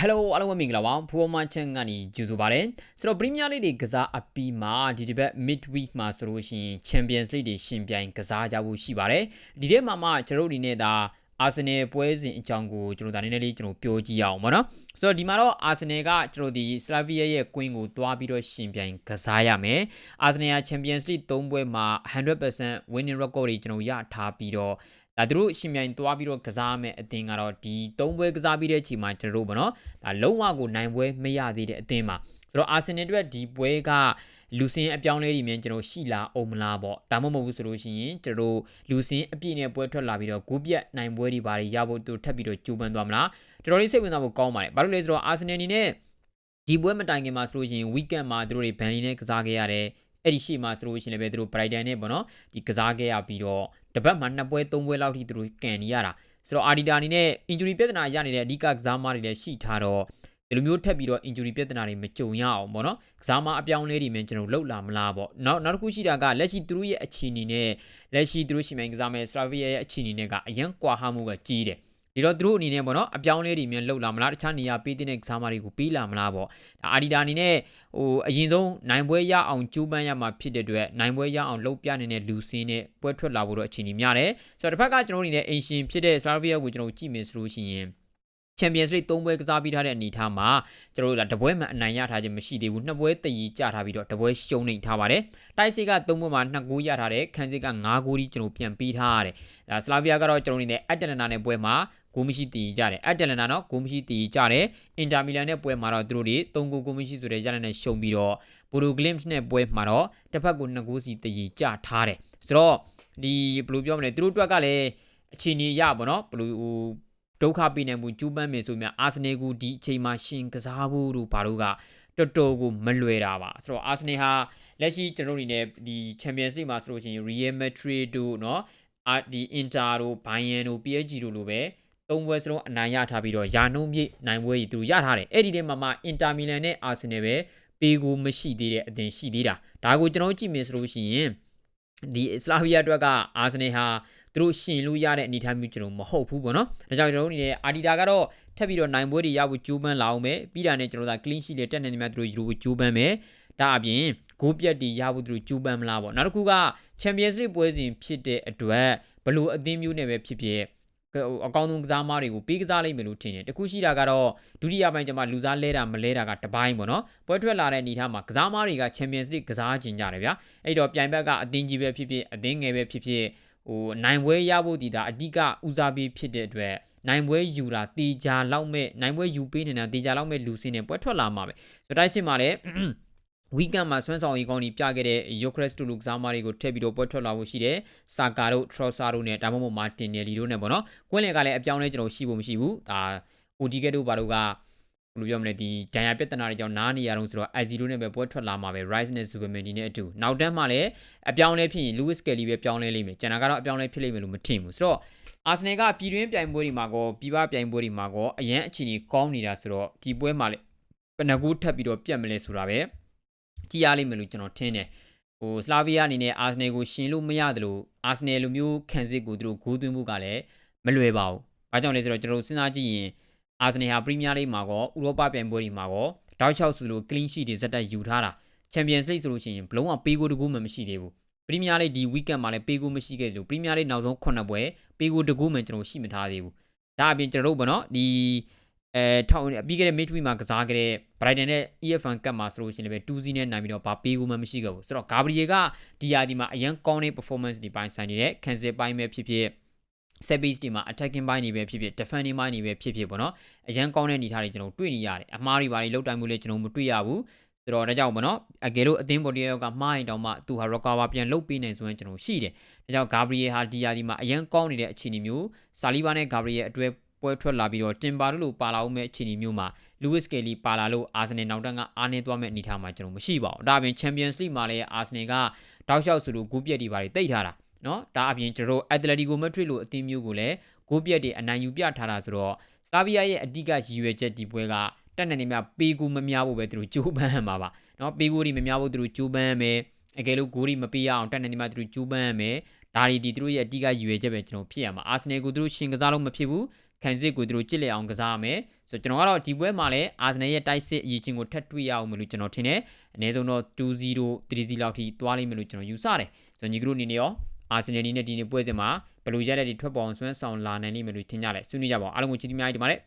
Hello အားလုံးပဲမင်္ဂလာပါဖူအမချန်ကနေကြိုဆိုပါရစေဆိုတော့ Premier League တွေကစားအပြီးမှာဒီတစ်ပတ် Midweek မှာဆိုလို့ရှိရင် Champions League တွေရှင်ပြိုင်ကစားကြဖို့ရှိပါတယ်ဒီထဲမှာမှကျွန်တော်တို့ဒီနေ့ဒါ အာဆင်နယ်ပွဲစဉ်အကြောင်းကိုကျွန်တော်ဒါနည်းနည်းလေးကျွန်တော်ပြောကြည့်အောင်ပေါ့နော်ဆိုတော့ဒီမှာတော့အာဆင်နယ်ကကျွန်တော်ဒီ Slavia ရဲ့ Queen ကိုတွားပြီးတော့ရှင်ပြိုင်ကစားရမယ်အာဆင်နယ်က Champions League ၃ပွဲမှာ100% winning record တွေကျွန်တော်ရထားပြီးတော့ဒါသူတို့ရှင်မြိုင်တွားပြီးတော့ကစားမယ်အသင်းကတော့ဒီ၃ပွဲကစားပြီးတဲ့အချိန်မှာကျွန်တော်တို့ပေါ့နော်ဒါလုံးဝကိုနိုင်ပွဲမရသေးတဲ့အသင်းမှာ ဆိုတော့အာဆင်နယ်အတွက်ဒီပွဲကလူစင်းအပြောင်းလဲတွေမြန်ကျွန်တော်ရှိလာအောင်မလားပေါ့ဒါမှမဟုတ်ဘူးဆိုလို့ရှိရင်ကျွန်တော်လူစင်းအပြည့်နဲ့ပွဲထွက်လာပြီးတော့ဂိုးပြတ်နိုင်ပွဲတွေဘာတွေရဖို့သူထပ်ပြီးတော့ကြိုးပမ်းသွားမလားတော်တော်လေးစိတ်ဝင်စားဖို့ကောင်းပါတယ်ဘာလို့လဲဆိုတော့အာဆင်နယ်အနေနဲ့ဒီပွဲမတိုင်ခင်မှာဆိုလို့ရှိရင် weekend မှာသူတို့တွေဘန်လီနဲ့ကစားခဲ့ရတယ်အဲ့ဒီရှေ့မှာဆိုလို့ရှိရင်လည်းပဲသူတို့ Brighton နဲ့ပေါ့နော်ဒီကစားခဲ့ရပြီးတော့တပတ်မှာနှစ်ပွဲသုံးပွဲလောက်ထိသူတို့ကန်နေရတာဆိုတော့ Arteta အနေနဲ့ injury ပြဿနာရနေတဲ့အဓိကကစားမတွေလည်းရှိထားတော့ ဒီလိုမျိုးထပ်ပြီးတော့ injury ပြဿနာတွေမကြုံရအောင်ပေါ့နော်ကစားမအပြောင်းလဲတွေမြန်ကျွန်တော်လှုပ်လာမလားပေါ့နောက်နောက်တစ်ခုရှိတာကလက်ရှိသူတို့ရဲ့အခြေအနေနဲ့လက်ရှိသူတို့ရှိမှန်ကစားမဲ့ Slavia ရဲ့အခြေအနေနဲ့ကအရန်ကွာဟမှုကကြီးတယ်ဒီတော့သူတို့အနေနဲ့ပေါ့နော်အပြောင်းလဲတွေမြန်လှုပ်လာမလားတခြားနေရာပေးတဲ့ကစားမတွေကိုပေးလာမလားပေါ့ဒါအာဒီတာအနေနဲ့ဟိုအရင်ဆုံးနိုင်ပွဲရအောင်ကြိုးပမ်းရမှာဖြစ်တဲ့အတွက်နိုင်ပွဲရအောင်လှုပ်ပြနေတဲ့လူစင်းနဲ့ပွဲထွက်လာဖို့တော့အခြေအနေများတယ်ဆိုတော့တစ်ဖက်ကကျွန်တော်တို့အနေနဲ့အင်ရှင်ဖြစ်တဲ့ Slavia ကိုကျွန်တော်ကြည့်မယ်ဆိုလို့ရှိရင် Champions League ၃ပွဲကစားပြီးထားတဲ့အနေအထားမှာကျွန်တော်တို့ကတပွဲမှအနိုင်ရထားခြင်းမရှိသေးဘူးနှစ်ပွဲတည်ကြထားပြီးတော့တပွဲရှုံးနေထားပါတယ်တိုက်စစ်က၃ပွဲမှာ2ဂိုးရထားတယ်ခန်းစစ်က9ဂိုးကြီးကျွန်တော်ပြန်ပေးထားရတယ်ဒါစလာဗီယာကတော့ကျွန်တော်အနေနဲ့အက်တလနာနဲ့ပွဲမှာဂိုးမရှိတည်ကြတယ်အက်တလနာတော့ဂိုးမရှိတည်ကြတယ်အင်တာမီလန်နဲ့ပွဲမှာတော့သူတို့တွေ၃ဂိုးဂိုးမရှိဆိုတဲ့ရလနဲ့ရှုံးပြီးတော့ဘူရိုဂလင်းစ်နဲ့ပွဲမှာတော့တစ်ဖက်ကို2ဂိုးစီတည်ကြထားတယ်ဆိုတော့ဒီဘယ်လိုပြောမလဲသူတို့အတွက်ကလည်းအခြေအနေရပါတော့ဘယ်လိုဟို ဒုက္ခပေးနိုင်မှုကျူးပန်းမယ်ဆိုမြအာဆနယ်ကိုဒီအချိန်မှာရှင်ကစားဖို့တို့ဘာလို့ကတော်တော်ကိုမလွယ်တာပါဆိုတော့အာဆနယ်ဟာလက်ရှိကျွန်တော်တို့အနေနဲ့ဒီ Champions League မှာဆိုလို့ရှိရင် Real Madrid တို့เนาะအာဒီ Inter တို့ Bayern တို့ PSG တို့လိုပဲသုံးပွဲစလုံးအနိုင်ရထားပြီးတော့ယာနှုံးပြည့်နိုင်ပွဲကြီးသူရထားတယ်အဲ့ဒီထဲမှာမှအင်တာမီလန်နဲ့အာဆင်နယ်ပဲပေးကိုမရှိသေးတဲ့အသင်းရှိသေးတာဒါကိုကျွန်တော်ကြည့်မယ်ဆိုလို့ရှိရင်ဒီစလာဗီးယားအတွက်ကအာဆင်နယ်ဟာ သူတို့ရှင်လို့ရတဲ့အနေအထားမျိုးကျွန်တော်မဟုတ်ဘူးပေါ့နော်ဒါကြောင့်ကျွန်တော်တို့အနေနဲ့အာဒီတာကတော့ထပ်ပြီးတော့နိုင်ပွဲတွေရဖို့ကြိုးပမ်းလာအောင်ပဲပြီးတာနဲ့ကျွန်တော်တို့က clean sheet လေးတက်နေနေမှသူတို့ယူဖို့ကြိုးပမ်းမယ်ဒါအပြင်ဂိုးပြတ်တီရဖို့သူတို့ကြိုးပမ်းမလားပေါ့နောက်တစ်ခုက Champions League ပွဲစဉ်ဖြစ်တဲ့အတွက်ဘလို့အသင်းမျိုးနဲ့ပဲဖြစ်ဖြစ်အကောင်းဆုံးကစားမတွေကိုပေးကစားလိုက်မယ်လို့ထင်တယ်တခုရှိတာကတော့ဒုတိယပိုင်းကျမှလူစားလဲတာမလဲတာကတပိုင်းပေါ့နော်ပွဲထွက်လာတဲ့အနေထားမှာကစားမတွေက Champions League ကစားကျင်ကြတယ်ဗျာအဲ့တော့ပြိုင်ဘက်ကအသင်းကြီးပဲဖြစ်ဖြစ်အသင်းငယ်ပဲဖြစ်ဖြစ် ဟိုနိုင်ပွဲရဖို့ဒီဒါအဓိကဦးစားပေးဖြစ်တဲ့အတွက်နိုင်ပွဲယူတာတေချာလောက်မဲ့နိုင်ပွဲယူပေးနေတာတေချာလောက်မဲ့လူစင်းနဲ့ပွဲထွက်လာမှာပဲဆိုတော့တိုက်စစ်မှာလည်းဝီကန်မှာဆွမ်းဆောင်ရေးကောင်းကြီးပြခဲ့တဲ့ Yokres တူလူကစားမတွေကိုထည့်ပြီးတော့ပွဲထွက်လာဖို့ရှိတယ်။စာကာတို့ Trossard တို့နဲ့ဒါမှမဟုတ်မာတင်နယ်လီတို့နဲ့ပေါ့နော်။ကွင်းလင်ကလည်းအပြောင်းလဲကျွန်တော်ရှိဖို့မရှိဘူး။ဒါ ODK တို့ဘာတို့က ဘယ်လိုပြောမလဲဒီဒဏ်ရာပြဿနာတွေကြောင့်နားနေရတော့ဆိုတော့ IZ တို့နဲ့ပဲပွဲထွက်လာမှာပဲ Rice နဲ့ Superman ဒီနဲ့အတူနောက်တန်းမှာလည်းအပြောင်းလဲဖြစ်ရင် Lewis Kelly ပဲပြောင်းလဲလိမ့်မယ်။ကျွန်တော်ကတော့အပြောင်းလဲဖြစ်လိမ့်မယ်လို့မထင်ဘူး။ဆိုတော့အာဆနယ်ကပြည်တွင်းပြိုင်ပွဲတွေမှာကောပြည်ပပြိုင်ပွဲတွေမှာကောအရန်အခြေအနေကောင်းနေတာဆိုတော့ဒီပွဲမှာလည်းဘယ်နှကူထပ်ပြီးတော့ပြတ်မလဲဆိုတာပဲ။ကြည်ရလိမ့်မယ်လို့ကျွန်တော်ထင်တယ်ဟိုစလာဗီးယားအနေနဲ့အာဆနယ်ကိုရှင်လို့မရတယ်လို့အာဆနယ်လိုမျိုးခံစစ်ကိုသူတို့ဂိုးသွင်းမှုကလည်းမလွယ်ပါဘူး။ဘာကြောင့်လဲဆိုတော့ကျွန်တော်စဉ်းစားကြည့်ရင် အာဆနယ်ဟာပရီးမီးယားလိဂ်မှာကောဥရောပပြိုင်ပွဲတွေမှာကောတောက်လျှောက်ဆိုလို့ clean sheet တွေဇက်တက်ယူထားတာချန်ပီယံစ်လိဂ်ဆိုလို့ရှိရင်ဘလုံးဝပေးကိုတကူမှမရှိသေးဘူး။ပရီးမီးယားလိဂ်ဒီ weekend မှာလည်းပေးကိုမရှိခဲ့တယ်လို့ပရီးမီးယားလိဂ်နောက်ဆုံး9ပွဲပေးကိုတကူမှကျွန်တော်ရှိမထားသေးဘူး။ဒါအပြင်ကျွန်တော်တို့ဘောနော်ဒီအဲထောက်ပြီးခဲ့တဲ့ midweek မှာကစားခဲ့တဲ့ Brighton နဲ့ EFN Cup မှာဆိုလို့ရှိရင်လည်း2-0နဲ့နိုင်ပြီးတော့ဘာပေးကူမှမရှိခဲ့ဘူးဆိုတော့ Gabriel ကဒီယာဒီမှာအရန်ကောင်းတဲ့ performance တွေပိုင်းဆိုင်နေတဲ့ cancel ပိုင်းပဲဖြစ်ဖြစ် set piece ဒီမှာ attacking ပိုင်းနေပဲဖြစ်ဖြစ် defending ပိုင်းနေပဲဖြစ်ဖြစ်ပေါ့နော်အရန်ကောင်းတဲ့အနေအထားတွေကျွန်တော်တွေ့နေရတယ်အမားတွေဘာတွေလောက်တိုင်းမှုလဲကျွန်တော်မတွေ့ရဘူးဆိုတော့ဒါကြောင့်ပေါ့နော်အကယ်လို့အသင်းပေါ်တယောက်ကမှားရင်တောင်မှသူဟာ recover ပြန်လုပ်ပေးနိုင်ဆိုရင်ကျွန်တော်ရှိတယ်ဒါကြောင့် Gabriel ဟာဒီယာဒီမှာအရန်ကောင်းနေတဲ့အခြေအနေမျိုးဆာလီဘာနဲ့ Gabriel အတွဲပွဲထွက်လာပြီးတော့တင်ပါလို့ပါလာအောင်မဲ့အခြေအနေမျိုးမှာ Lewis Kelly ပါလာလို့အာဆင်နယ်နောက်တန်းကအားနေသွားမဲ့အနေအထားမှာကျွန်တော်မရှိပါဘူး။ဒါအပြင် Champions League မှာလည်းအာဆင်နယ်ကတောက်လျှောက်ဆိုလို့ဂိုးပြက်တွေပါတိတ်ထားတာ နော်။ဒါအပြင်ကျွန်တော် Atletico Madrid လို့အသင်းမျိုးကိုလည်းဂိုးပြက်တွေအနိုင်ယူပြထားတာဆိုတော့စလာဗီးယားရဲ့အဓိကရည်ရွယ်ချက်ဒီပွဲကတက်နေနေမြပေးကူမများဖို့ပဲသူတို့ကြိုးပမ်းမှာပါ။နော်ပေးကူတွေမများဖို့သူတို့ကြိုးပမ်းမယ်။အကယ်လို့ဂိုးတွေမပေးရအောင်တက်နေနေမြသူတို့ကြိုးပမ်းမယ်။ဒါဒီသူတို့ရဲ့အဓိကရည်ရွယ်ချက်ပဲကျွန်တော်ဖြစ်ရမှာအာဆင်နယ်ကိုသူတို့ရှင်ကစားလို့မဖြစ်ဘူးခခံစစ်ကိုသူတို့ကြစ်လက်အောင်ကစားရမယ်ဆိုတော့ကျွန်တော်ကတော့ဒီပွဲမှာလည်းအာဆင်နယ်ရဲ့တိုက်စစ်အရေးချင်းကိုထပ်တွေ့ရအောင်မလို့ကျွန်တော်ထင်တယ်အနည်းဆုံးတော့2-0 3-0လောက်ထိသွားလိမ့်မယ်လို့ကျွန်တော်ယူဆတယ်ဆိုတော့ညီကတို့အနေနဲ့ရော အာဆင်နယ်ဒီနဲ့ဒီနေ့ပွဲစဉ်မှာဘယ်လိုရတဲ့ဒီထွက်ပေါ်အောင်ဆွမ်းဆောင်လာနိုင်လိမ့်မယ်လို့ထင်ကြလဲဆွေးနွေးကြပါဦးအားလုံးကိုချီးတီးများကြီးတင်ပါတယ်